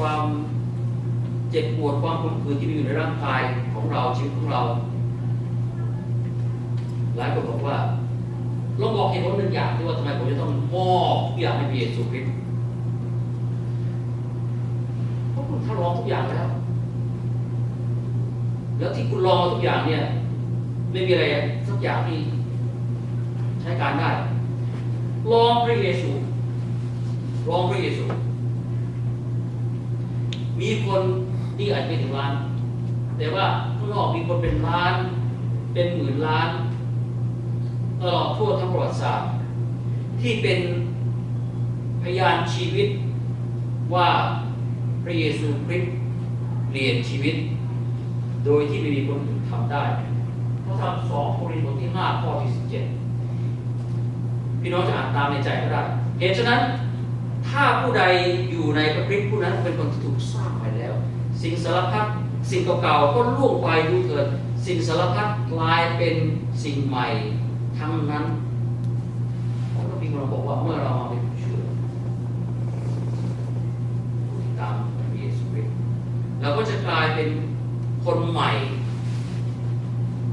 ความเจ็บปวดความขมขื่นที่มีอยู่ในร่างกายของเราชีวิตของเรา หลายคนบอกว่าลองบอกเหตุผลหนึ่งอย่างที่ว่าทำไมผมจะต้องมอบทุกอย่างให้พระเยซูคริสต์เพราะคุณทดลองทุกอย่างแล้ว แล้วที่คุณลองทุกอย่างเนี่ย ไม่มีอะไรสักอย่างที่ใช้การได้ ลองพระเยซูลองพระเยซู มีคนนี่อาจจะไม่ถึงล้าน แต่ว่าข้างนอกมีคนเป็นล้าน เป็นหมื่นล้าน ตลอดทั่วทั้งประวัติศาสตร์ ที่เป็นพยานชีวิตว่าพระเยซูคริสต์เปลี่ยนชีวิต โดยที่ไม่มีคนอื่นทำได้พระธรรมสองโครินธ์บทที่ห้าข้อที่สิบเจ็ดพี่น้องจะอ่านตามในใจก็ได้เหตุฉะนั้น ถ้าผู้ใดอยู่ในพระคริสต์ผู้นั้นเป็นคนที่ถูกสร้างไปแล้ว สิ่งสารพัดสิ่งเก่าๆก็ล่วงไปดูเถิดสิ่งสารพัดกลายเป็นสิ่งใหม่ทั้งนั้นพระพิงเราบอกว่าเมื่อเรามาเป็นผู้เชื่อผู้ติดตามพระเยซูคริสต์เราก็จะกลายเป็นคนใหม่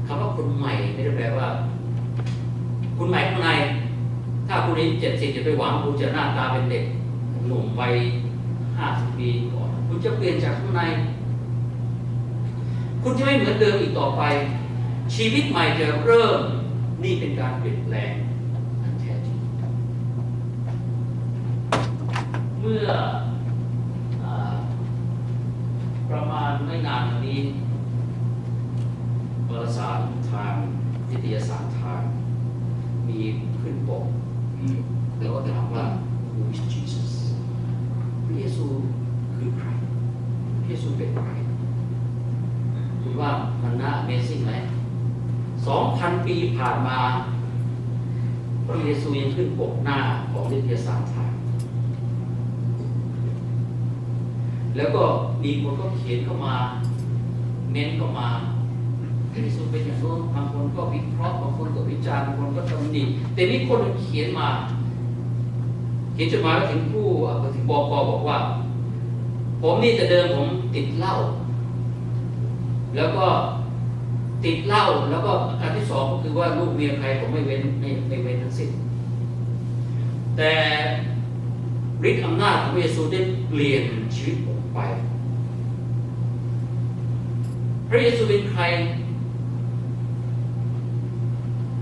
คำว่าคนใหม่ไม่ได้แปลว่า คุณใหม่ข้างใน ถ้าคุณอายุเจ็ดสิบจะไปหวังคุณจะหน้าตาเป็นเด็ก หนุ่มวัยห้าสิบปีก่อนคุณจะเปลี่ยนจากข้างใน คุณจะไม่เหมือนเดิมอีกต่อไป ชีวิตใหม่จะเริ่มนี่เป็นการเปลี่ยนแปลงอันแท้จริงเมื่ออาประมาณไม่นานมานี้วารสารทางวิทยาศาสตร์ทาง มีขึ้นปกแล้วก็ถามว่า Who is Jesus พ ระเยซูคือใครพระเยซูเป็นใครคุณว่ามันน่า Amazing ไหมสองพันปีผ่านมา พระเยซูยังขึ้นปกหน้าของวิทยาศาร์ทางแล้วก็มีคนก็เขียนเข้ามาเม้นเข้ามาพระเยซูเป็นอย่างโน้นบางคนก็วิเคราะห์บางคนก็วิจารณ์บางคนก็ตำหนิแต่มีคนเขียนมา ขียนจดหมายไปถึงผู้ถึงบอกบอกว่า ผมนี่แต่เดิมผมติดเหล้าแล้วก็ติดเหล้าแล้วก็อาการที่สองก็คือว่าลูกเมียใครผมไม่เว้นไม่ไม่เว้นทั้งสิ้นแต่ฤทธิ์อำนาจของพระเยซูได้เปลี่ยนชีวิตผมไป พระเยซูเป็นใคร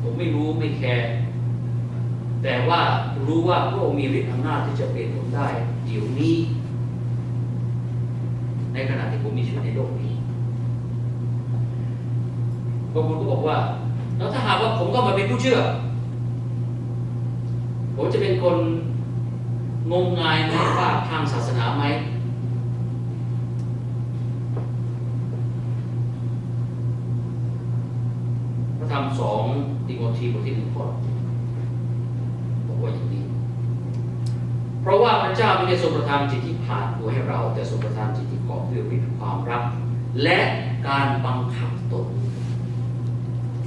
ผมไม่รู้ไม่แคร์แต่ว่า รู้ว่าพระองค์มีฤทธิ์อำนาจที่จะเปลี่ยนผมได้เดี๋ยวนี้ ในขณะที่ผมมีชีวิตในโลกนี้บางคนก็บอกว่า แล้วถ้าหากว่าผมก็มาเป็นผู้เชื่อ ผมจะเป็นคนงมงายในว่าทางศาสนาไหมพระธรรมสองติโมธีบทที่หนึ่งข้อบอ็ยังนี้เพราะว่าพระเจ้าไม่ได้ทรงประทานจิตที่ผ่านตัวให้เรา แต่ทรงประทานจิตที่กอบด้วยฤทธิ์ความรัก และการบังคับตน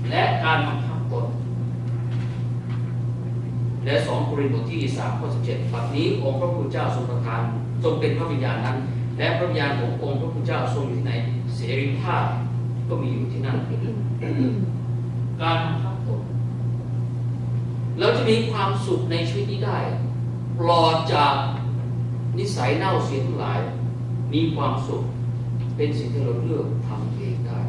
และการบังคับตน และสองโครินธ์บทที่สามข้อสิบเจ็ดบัดนี้องค์พระผู้เจ้าทรงประทานทรงเป็นพระวิญญาณนั้น และพระวิญญาณขององค์พระผู้เจ้าทรงอยู่ที่ไหนเสรีภาพก็มีอยู่ที่นั่นการบังคับ ตนเราจะมีความสุขในชีวิตนี้ได้ ปลอดจากนิสัยเน่าเสียทั้งหลาย มีความสุขเป็นสิ่งที่เราเลือกทำเองได้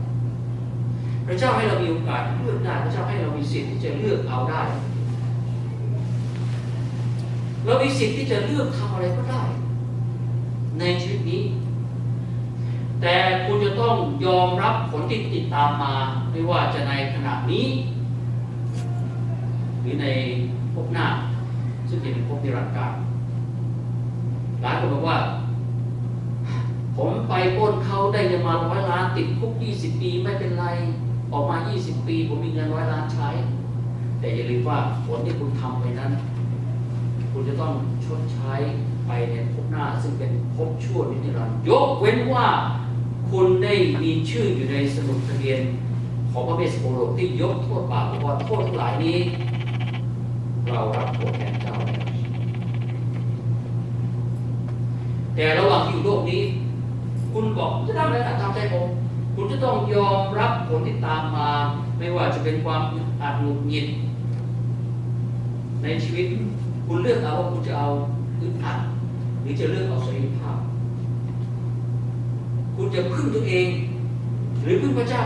พระเจ้าให้เรามีโอกาสเลือกได้ พระเจ้าให้เรามีสิทธิ์ที่จะเลือกเอาได้ เรามีสิทธิ์ที่จะเลือกทำอะไรก็ได้ ในชีวิตนี้ แต่คุณจะต้องยอมรับผลที่ติดตามมา ไม่ว่าจะในขณะนี้ หรือในภพหน้า ซึ่งจะเป็นภพนิรันดร์การหลายคนบอกว่า ผมไปป้นเขาได้เงินมาร้อยล้านติดคุก20ปีไม่เป็นไร ออกมา20ปี ผมมีเงินร้อยล้านใช้ แต่อย่าลืมว่าผลที่คุณทำไปนั้น คุณจะต้องชดใช้ไปในภพหน้า ซึ่งเป็นภพชั่วนิรันดร์ยกเว้นว่าคุณได้มีชื่ออยู่ในสมุดทะเบียนของพระเมสโปโลกที่ยกโทษบาปบอกว่าโทษทั้งหลายนี้ เรารับโทษแทนเจ้าแล้วแต่ระหว่างที่อยู่โลกนี้ คุณบอกจะทำอะไรก็ตามใจผมคุณจะต้องยอมรับผลที่ตามมา ไม่ว่าจะเป็นความอึดอัดหงุดหงิดในชีวิต คุณเลือกเอาว่าคุณจะเอาอึดอัดหรือจะเลือกเอาเสรีภาพ คุณจะพึ่งตัวเอง หรือพึ่งพระเจ้า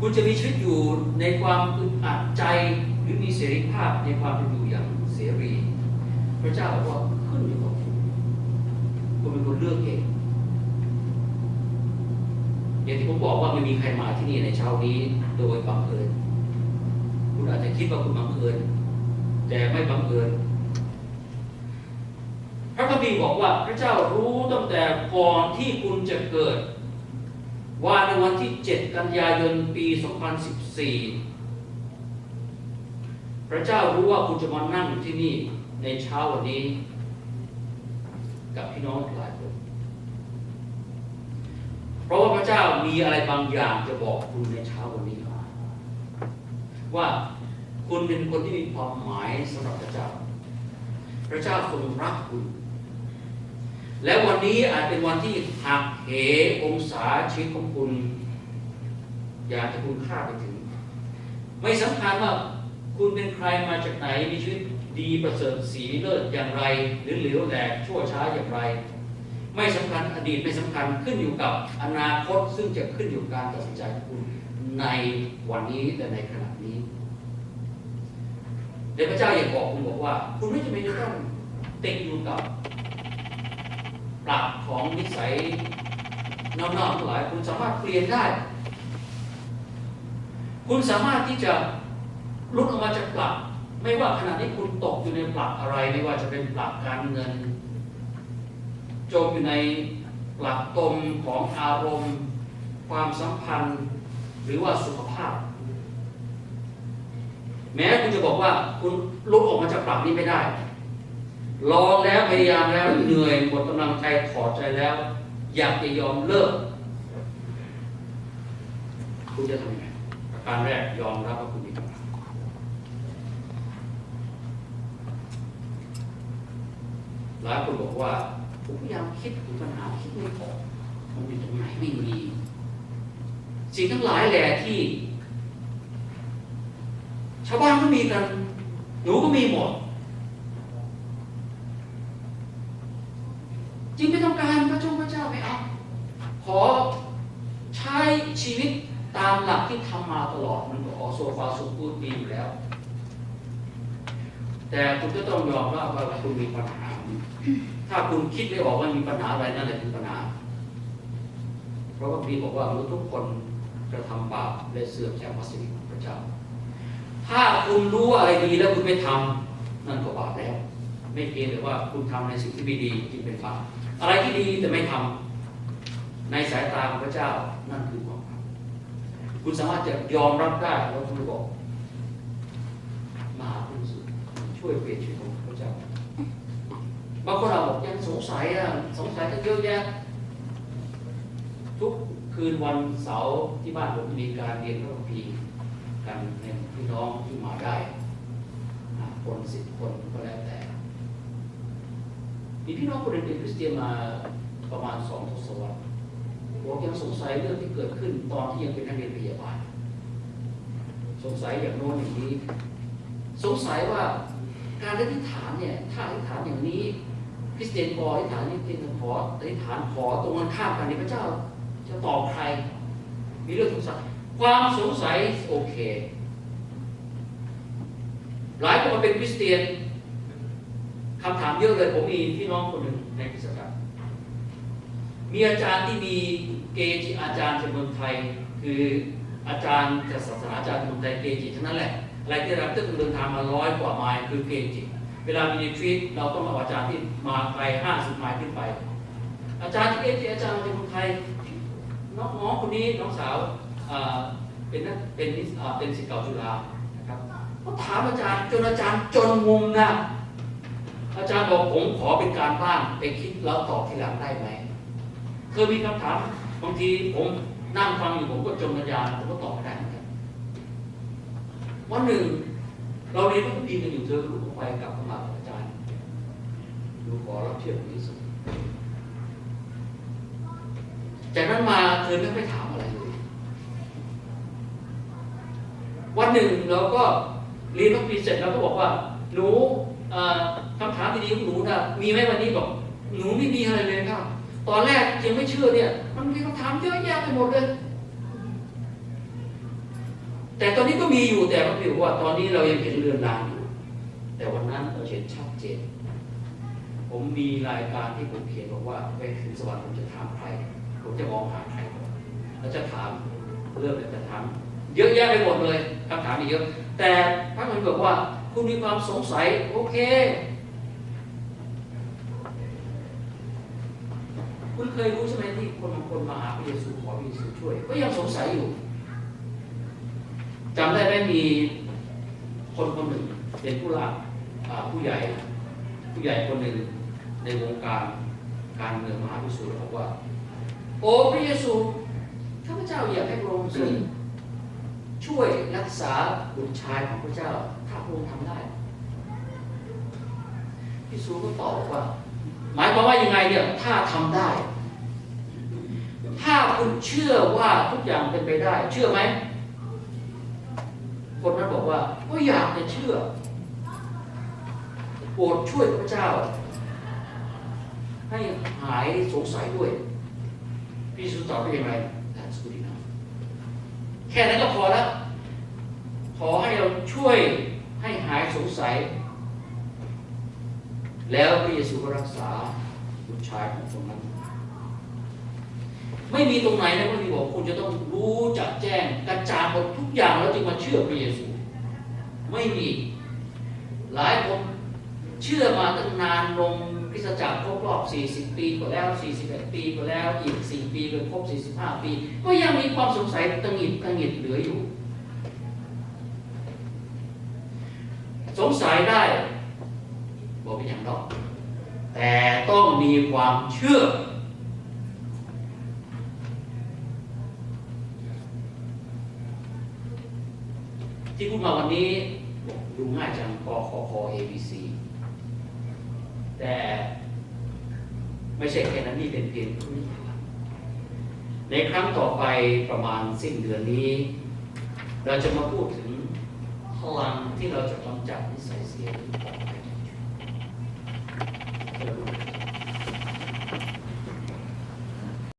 คุณจะมีชีวิตอยู่ในความอึดอัดใจหรือมีเสรีภาพในความเป็นอยู่อย่างเสรี พระเจ้าบอกว่าขึ้นอยู่กับคุณคุณเป็นคนเลือกเองอย่างที่ผมบอกว่าไม่มีใครมาที่นี่ในเช้านี้โดยบังเอิญคุณอาจจะคิดว่าคุณบังเอิญแต่ไม่บังเอิญพระคัมภีร์บอกว่าพระเจ้ารู้ตั้งแต่ก่อนที่คุณจะเกิด ว่าในวันที่ 7 กันยายนปี 2014 พระเจ้ารู้ว่าคุณจะมานั่งอยู่ที่นี่ในเช้าวันนี้ กับพี่น้องหลายคน เพราะว่าพระเจ้ามีอะไรบางอย่างจะบอกคุณในเช้าวันนี้ ว่าคุณเป็นคนที่มีความหมายสำหรับพระเจ้า พระเจ้าทรงรักคุณ และวันนี้อาจเป็นวันที่หักเหองศาชีวิตของคุณ อยากจะคุณค่าไปถึง ไม่สำคัญว่าคุณเป็นใครมาจากไหนมีชีวิตดีประเสริฐสีเลิศอย่างไร หรือเหลวแหลกชั่วช้าอย่างไร ไม่สำคัญอดีตไม่สำคัญขึ้นอยู่กับอนาคตซึ่งจะขึ้นอยู่กับการตัดสินใจของคุณในวันนี้และในขณะนี้เดี๋ยวพระเจ้าอยากบอกคุณบอกว่า คุณไม่จำเป็นจะต้องติดอยู่กับ ปรับของนิสัยน่าๆทั้งหลายคุณสามารถเปลี่ยนได้ คุณสามารถที่จะลุกออกมาจากปรับไม่ว่าขณะนี้คุณตกอยู่ในปรับอะไร ไม่ว่าจะเป็นปรับการเงิน จมอยู่ในปรับตมของอารมณ์ ความสัมพันธ์ หรือว่าสุขภาพ แม้คุณจะบอกว่าคุณลุกออกมาจากปรับนี้ไม่ได้ ลองแล้วพยายามแล้วเหนื่อยหมดกำลังใจถอดใจแล้ว อยากจะยอมเลิก คุณจะทำยังไงประการแรกยอมรับว่าคุณมีปัญหาหลายคนบอกว่าผมพยายามคิดถึงปัญหาคิดไม่ออกมันอยู่ตรงไหนไม่มีสิ่งทั้งหลายแหละที่ ชาวบ้านก็มีกัน หนูก็มีหมด จริงไม่ต้องการพระเจ้าพระเจ้าไม่เอา ขอใช้ชีวิตตาม หลักที่ทำมาตลอดมันก็ออกโซฟาสุกูดดีอยู่แล้ว แต่คุณก็ต้องยอมรับว่าคุณมีปัญหา ถ้าคุณคิดไม่ออกว่ามีปัญหาอะไรนั่นแหละคือปัญหา เพราะว่าพี่บอกว่ามนุษย์ทุกคนกระทำบาปและเสื่อมจากพระสิริของพระเจ้า ถ้าคุณรู้อะไรดีแล้วคุณไม่ทำนั่นก็บาปแล้ว ไม่เพียงแต่ว่าคุณทำในสิ่งที่ไม่ดีจึงเป็นบาปอะไรที่ดีแต่ไม่ทำในสายตาของพระเจ้านั่นคือ คุณสามารถจะยอมรับได้แล้วคุณบอกมาหาคุณสุดช่วยเปลี่ยนชีวิตของพระเจ้าบางคนเราบอกยังสงสัยอะสงสัยกันเยอะแยะทุกคืนวันเสาร์ที่บ้านผมมีการเรียนพระคัมภีร์กันในพี่น้องที่มาได้คนสิบคนก็แล้วแต่ มีพี่น้องคนหนึ่งเป็นคริสเตียนมาประมาณสองทศวรรษ บอกยังสงสัยเรื่องที่เกิดขึ้นตอนที่ยังเป็นนักเรียนพยาบาล สงสัยอย่างโน้นอย่างนี้ สงสัยว่าการอธิษฐานเนี่ย ถ้าอธิษฐานอย่างนี้คริสเตียนพออธิษฐานนี่คริสเตียนขออธิษฐานขอตรงกันข้ามกันในพระเจ้า จะตอบใคร มีเรื่องสงสัย ความสงสัยโอเค หลายคนเป็นคริสเตียนคำถามเยอะเลยผมมีพี่น้องคนหนึ่งในคริสตจักร มีอาจารย์ที่มีเกจิอาจารย์จากเมืองไทย คืออาจารย์จากศาสนาอาจารย์จากเมืองไทยเกจิทั้งนั้นแหละอะไรที่เราต้องเดินทางมาร้อยกว่าไมล์คือเกจิเวลามีทริปเราต้องเอาอาจารย์ที่มาไกลห้าสิบไมล์ขึ้นไป อาจารย์ที่เกจิอาจารย์จากเมืองไทยน้องน้องคนนี้น้องสาวเป็นนักเป็นเป็นศิษย์เก่าจุฬานะครับเขาถามอาจารย์จนอาจารย์จนมุมนะอาจารย์บอกผมขอเป็นการบ้านไปคิดแล้วตอบทีหลังได้ไหม เคยมีคำถามบางทีผมนั่งฟังอยู่ผมก็จนปัญญาผมก็ตอบไม่ได้เหมือนกันวันหนึ่ง เราเรียนพระคัมภีกันอยู่เธอก็ลุกออกไปกลับเข้ามาอาจารย์เชื่อของเยซูจากนั้นมาเธอไม่ไปถามอะไรเลยวันหนึ่งเราก็เรียนพระปีเสร็จเราก็บอกว่า หนูคำถามดีๆของหนูนะมีไหมวันนี้บอกหนูไม่มีอะไรเลยครับ ตอนแรกยังไม่เชื่อเนี่ย มันมีคำถามเยอะแยะไปหมดเลย แต่ตอนนี้ก็มีอยู่แต่พระพี่บอกว่าตอนนี้เรายังเห็นเรือนรางอยู่ แต่วันนั้นเราเห็นชัดเจน ผมมีรายการที่ผมเขียนบอกว่าไปถึงสวรรค์ผมจะถามใคร ผมจะมองหาใครก่อนแล้วจะถามเรื่องอะไรจะถามเยอะแยะไปหมดเลยคำถามมีกเยอะ แต่พระมันบอกว่าคุณมีความสงสัย โอเค คุณเคยรู้ใช่ไหมที่คนบางคนมาหาพระเยซูขอพระเยซูช่วย ก็ยังสงสัยอยู่จำได้ไหมมีคนคนหนึ่งเป็นผู้หลักอ่าผู้ใหญ่ ผู้ใหญ่คนหนึ่งในวงการการเมืองมหาพิสูจน์บอกว่า โอ้พระเยซูข้าพเจ้าอยากให้พระองค์ทรงช่วยรักษาบุตรชายของพระเจ้าถ้าพระองค์ทำได้พระเยซูก็ตอบว่า หมายความว่ายังไงเนี่ยถ้าทำได้ ถ้าคุณเชื่อว่าทุกอย่างเป็นไปได้ เชื่อไหมคนนั้นบอกว่าก็อยากจะเชื่อโปรดช่วยพระเจ้า ให้หายสงสัยด้วย พี่สุตอบว่ายังไง That's good enough แค่นั้นก็พอแล้ว ขอให้เราช่วยให้หายสงสัย แล้วพระเยซูก็รักษาบุตรชายของคนนั้น ไม่มีตรงไหนนะพระบีบอกคุณจะต้องรู้จักแจ้งกระจายหมดทุกอย่างแล้วจึงมาเชื่อพระเยซู ไม่มีหลายคนเชื่อมาตั้งนานลงคริสตจักรครบรอบ 40 ปีก็แล้ว 41 ปีก็แล้ว อีก 4 ปีเป็นครบ 45 ปี ก็ยังมีความสงสัยตังหิดตังหิดเหลืออยู่ สงสัยได้ เป็นอย่างดอก แต่ต้องมีความเชื่อ ที่พูดมาวันนี้ดูง่ายจังกขอคอ A B C แต่ไม่ใช่แค่นั้นนี่เป็นเพียงพื้นฐานในครั้งต่อไปประมาณสิ้นเดือนนี้ เราจะมาพูดถึงพลังที่เราจะกำจัดนิสัยเสียนี้ออกไป Thank you.